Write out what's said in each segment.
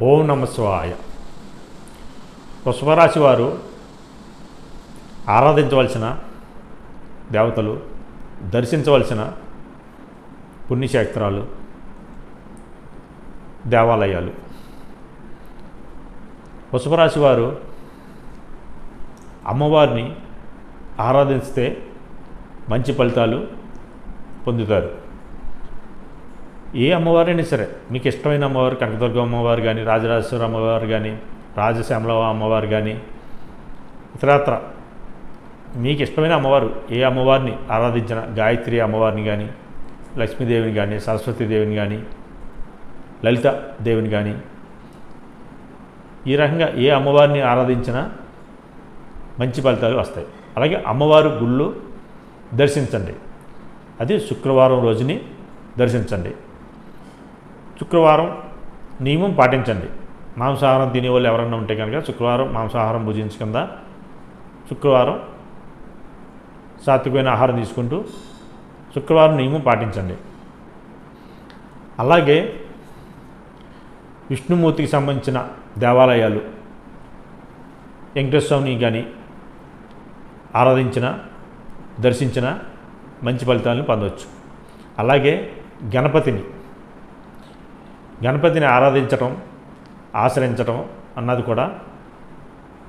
ఓం నమస్వాయ శివాయ. వృషభరాశి వారు ఆరాధించవలసిన దేవతలు దర్శించవలసిన పుణ్యక్షేత్రాలు దేవాలయాలు. వృషభరాశి వారు అమ్మవారిని ఆరాధిస్తే మంచి ఫలితాలు పొందుతారు. ఏ అమ్మవారైనా సరే మీకు ఇష్టమైన అమ్మవారు కనకదుర్గ అమ్మవారు కానీ రాజరాజేశ్వర అమ్మవారు కానీ రాజశ్యామల అమ్మవారు కానీ ఇతరత్ర మీకు ఇష్టమైన అమ్మవారు ఏ అమ్మవారిని ఆరాధించిన గాయత్రి అమ్మవారిని కానీ లక్ష్మీదేవిని కానీ సరస్వతీదేవిని కానీ లలిత దేవిని కానీ ఈ రకంగా ఏ అమ్మవారిని ఆరాధించినా మంచి ఫలితాలు వస్తాయి. అలాగే అమ్మవారు గుళ్ళు దర్శించండి. అది శుక్రవారం రోజుని దర్శించండి. శుక్రవారం నియమం పాటించండి. మాంసాహారం తినేవాళ్ళు ఎవరన్నా ఉంటే కనుక శుక్రవారం మాంసాహారం భుజించకుండా శుక్రవారం సాత్వికమైన ఆహారం తీసుకుంటూ శుక్రవారం నియమం పాటించండి. అలాగే విష్ణుమూర్తికి సంబంధించిన దేవాలయాలు వెంకటేశ్వర స్వామిని కానీ ఆరాధించిన దర్శించిన మంచి ఫలితాలను పొందవచ్చు. అలాగే గణపతిని గణపతిని ఆరాధించటం ఆశ్రయించటం అన్నది కూడా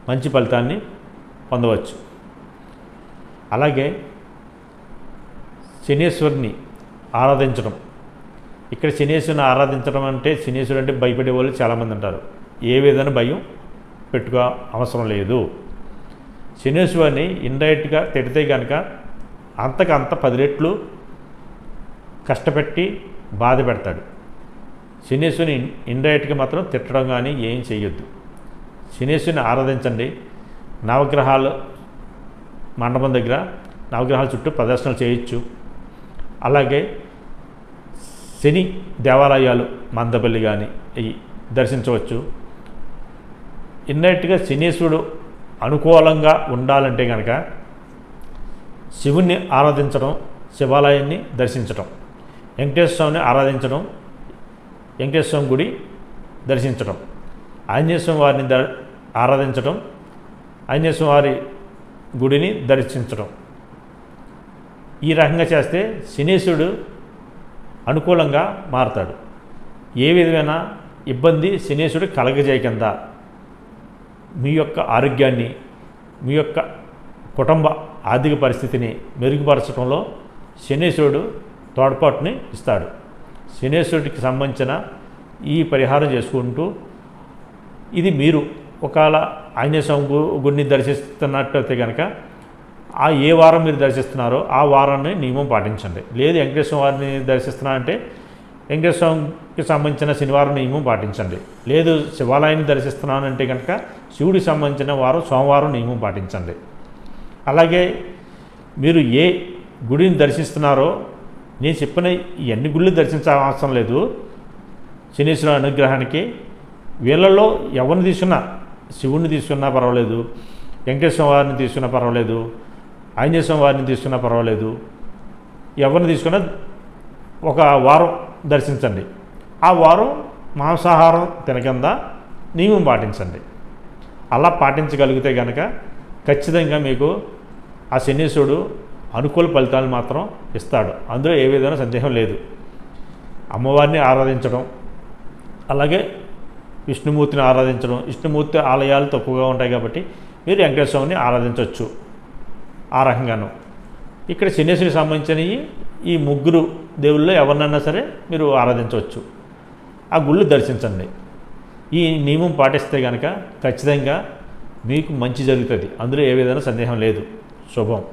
మంచి ఫలితాన్ని పొందవచ్చు. అలాగే శనీశ్వరుని ఆరాధించడం ఇక్కడ శనీశ్వరిని ఆరాధించడం అంటే శనీశ్వరుడు అంటే భయపడే వాళ్ళు చాలామంది ఉంటారు. ఏ విధమైన భయం పెట్టుకో అవసరం లేదు. శనీశ్వరిని ఇండైరెక్ట్గా తిడితే కనుక అంతకంత పది రెట్లు కష్టపెట్టి బాధ పెడతాడు. శనీశ్వరుని ఇండైరెక్ట్గా మాత్రం తిట్టడం కానీ ఏం చేయొద్దు. శనీశ్వరుని ఆరాధించండి. నవగ్రహాలు మండపం దగ్గర నవగ్రహాల చుట్టూ ప్రదర్శనలు చేయొచ్చు. అలాగే శని దేవాలయాలు మందపల్లి కానీ దర్శించవచ్చు. ఇన్నట్టుగా శనీశ్వరుడు అనుకూలంగా ఉండాలంటే కనుక శివుణ్ణి ఆరాధించడం శివాలయాన్ని దర్శించడం వెంకటేశ్వర స్వామిని ఆరాధించడం వెంకటేశ్వర స్వామి గుడి దర్శించడం ఆంజనేయస్వామి వారిని ద ఆరాధించడం ఆంజనేయ వారి గుడిని దర్శించడం ఈ రకంగా చేస్తే శనీశ్వరుడు అనుకూలంగా మారతాడు. ఏ విధమైన ఇబ్బంది శనీశ్వరుడు కలగజేయకుండా మీ యొక్క ఆరోగ్యాన్ని మీ యొక్క కుటుంబ ఆర్థిక పరిస్థితిని మెరుగుపరచడంలో శనీశ్వరుడు తోడ్పాటుని ఇస్తాడు. శనేశ్వరుడికి సంబంధించిన ఈ పరిహారం చేసుకుంటూ ఇది మీరు ఒకవేళ ఆంజనేయ స్వామి గుడిని దర్శిస్తున్నట్టయితే కనుక ఆ ఏ వారం మీరు దర్శిస్తున్నారో ఆ వారాన్ని నియమం పాటించండి. లేదు వెంకటేశ్వర వారిని దర్శిస్తున్నారంటే వెంకటేశ్వర స్వామికి సంబంధించిన శనివారం నియమం పాటించండి. లేదు శివాలయాన్ని దర్శిస్తున్నానంటే కనుక శివుడికి సంబంధించిన వారం సోమవారం నియమం పాటించండి. అలాగే మీరు ఏ గుడిని దర్శిస్తున్నారో నేను చెప్పిన ఎన్ని గుళ్ళు దర్శించాల్సిన అవసరం లేదు. శనీశ్వరు అనుగ్రహానికి వీళ్ళల్లో ఎవరిని తీసుకున్నా శివుణ్ణి తీసుకున్నా పర్వాలేదు వెంకటేశ్వర వారిని తీసుకున్నా పర్వాలేదు ఆంజనేయ వారిని తీసుకున్నా పర్వాలేదు. ఎవరిని తీసుకున్నా ఒక వారం దర్శించండి. ఆ వారం మాంసాహారం తినకుండా నియమం పాటించండి. అలా పాటించగలిగితే కనుక ఖచ్చితంగా మీకు ఆ శనీశ్వరుడు అనుకూల ఫలితాలు మాత్రం ఇస్తాడు. అందులో ఏ విధమైన సందేహం లేదు. అమ్మవారిని ఆరాధించడం అలాగే విష్ణుమూర్తిని ఆరాధించడం. విష్ణుమూర్తి ఆలయాలు తక్కువగా ఉంటాయి కాబట్టి మీరు వెంకటేశ్వర స్వామిని ఆరాధించవచ్చు. ఆ రకంగాను. ఇక్కడ శనేశ్వరికి సంబంధించినవి ఈ ముగ్గురు దేవుళ్ళు ఎవరినైనా సరే మీరు ఆరాధించవచ్చు. ఆ గుళ్ళు దర్శించండి. ఈ నియమం పాటిస్తే కనుక ఖచ్చితంగా మీకు మంచి జరుగుతుంది. అందులో ఏ విధమైన సందేహం లేదు. శుభం.